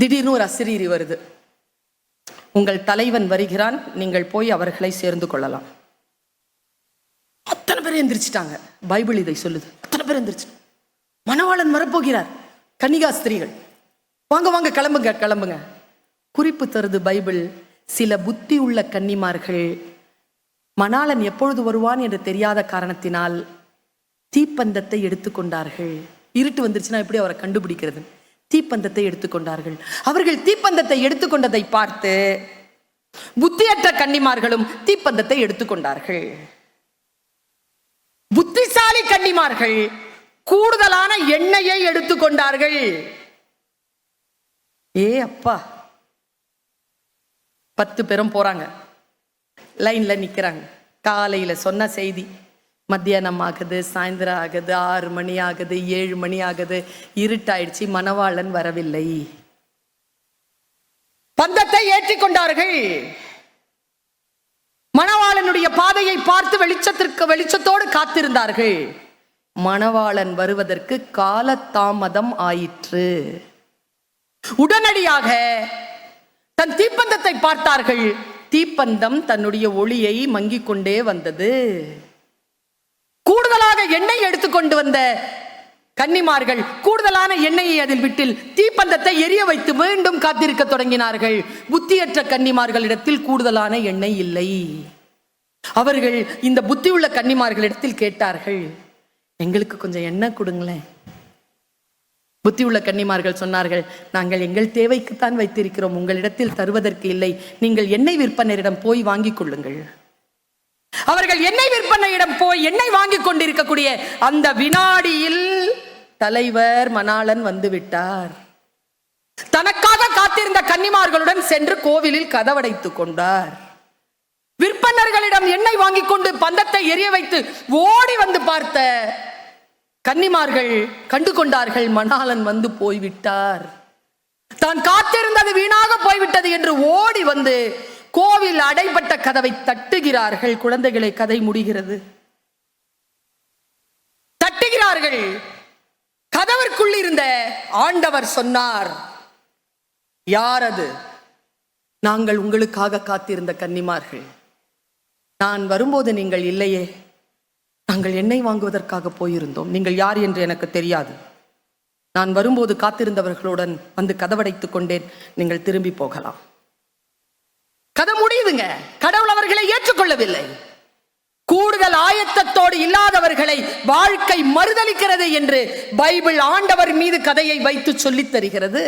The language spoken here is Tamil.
திடீர்னு ஒரு அசிரீரி வருது. உங்கள் தலைவன் வருகிறான் நீங்கள் போய் அவர்களை சேர்ந்து கொள்ளலாம். அத்தனை பேர் எந்திரிச்சிட்டாங்க. பைபிள் இதை சொல்லுது. அத்தனை பேர் எந்திரிச்சு மணவாளன் வரப்போகிறார். கன்னிகா ஸ்திரீகள். வாங்க வாங்க கிளம்புங்க கிளம்புங்க. குறிப்பு தருது பைபிள். சில புத்தி உள்ள கன்னிமார்கள் மணாளன் எப்பொழுது வருவான் என்று தெரியாத காரணத்தினால் தீப்பந்தத்தை எடுத்துக்கொண்டார்கள். இருட்டு வந்துருச்சுன்னா எப்படி அவரை கண்டுபிடிக்கிறது? தீப்பந்தத்தை எடுத்துக்கொண்டார்கள். அவர்கள் தீப்பந்தத்தை எடுத்துக்கொண்டதை பார்த்து புத்தியற்ற கன்னிமார்களும் தீப்பந்தத்தை எடுத்துக்கொண்டார்கள். புத்திசாலி கன்னிமார்கள் கூடுதலான எண்ணெயை எடுத்துக்கொண்டார்கள். ஏ அப்பா. பத்து பேரும் போறாங்க. லைன்ல நிக்கிறாங்க. காலையில சொன்ன செய்தி. மத்தியானம் ஆகுது சாயந்தரம் ஆகுது ஆறு மணி ஆகுது ஏழு மணி ஆகுது இருட்டாயிடுச்சு மணவாளன் வரவில்லை. பந்தத்தை ஏற்றிக்கொண்டார்கள் மணவாளனுடைய பாதையை பார்த்து வெளிச்சத்திற்கு வெளிச்சத்தோடு காத்திருந்தார்கள். மணவாளன் வருவதற்கு காலதாமதம் ஆயிற்று. உடனடியாக தன் தீப்பந்தத்தை பார்த்தார்கள். தீப்பந்தம் தன்னுடைய ஒளியை மங்கிக் கொண்டே வந்தது. கூடுதலாக எண்ணெய் எடுத்துக்கொண்டு வந்த கன்னிமார்கள் கூடுதலான எண்ணெயை அதில் விட்டில் தீப்பந்தத்தை எரிய வைத்து மீண்டும் காத்திருக்க தொடங்கினார்கள். புத்தியற்ற கன்னிமார்களிடத்தில் கூடுதலான எண்ணெய் இல்லை. அவர்கள் இந்த புத்தியுள்ள கன்னிமார்களிடத்தில் கேட்டார்கள் எங்களுக்கு கொஞ்சம் எண்ணெய் கொடுங்களேன். புத்தியுள்ள கன்னிமார்கள் சொன்னார்கள் நாங்கள் எங்கள் தேவைக்குத்தான் வைத்திருக்கிறோம் உங்களிடத்தில் தருவதற்கு இல்லை. நீங்கள் எண்ணெய் விற்பனரிடம் போய் வாங்கிக் கொள்ளுங்கள். அவர்கள் எண்ணெய் விற்பனையிடம் போய் எண்ணெய் வாங்கி கொண்டிருக்கக்கூடிய அந்த வினாடியில் தலைவர் மணாளன் வந்து விட்டார் தனக்காக காத்திருந்த கன்னிமார்களுடன் சென்று கோவிலில் கதவடைத்துக் கொண்டார். விற்பனர்களிடம் எண்ணெய் வாங்கி கொண்டு பந்தத்தை எரிய வைத்து ஓடி வந்து பார்த்த கன்னிமார்கள் கண்டு கொண்டார்கள் மணாளன் வந்து போய்விட்டார். தான் காத்திருந்தது வீணாக போய்விட்டது என்று ஓடி வந்து கோவில் அடைபட்ட கதவை தட்டுகிறார்கள். குழந்தைகளை கதை முடிகிறது. தட்டுகிறார்கள் கதவிற்குள் இருந்த ஆண்டவர் சொன்னார் யார் அது? நாங்கள் உங்களுக்காக காத்திருந்த கன்னிமார்கள். நான் வரும்போது நீங்கள் இல்லையே. நாங்கள் எண்ணெய் வாங்குவதற்காக போயிருந்தோம். நீங்கள் யார் என்று எனக்கு தெரியாது. நான் வரும்போது காத்திருந்தவர்களுடன் வந்து கதவடைத்துக் கொண்டேன். நீங்கள் திரும்பி போகலாம். கதை முடியுதுங்க. கடவுள் அவர்களை ஏற்றுக்கொள்ளவில்லை. கூடுதல் ஆயத்தத்தோடு இல்லாதவர்களை வாழ்க்கை மறுதலிக்கிறது என்று பைபிள் ஆண்டவர் மீது கதையை வைத்து சொல்லித் தருகிறது.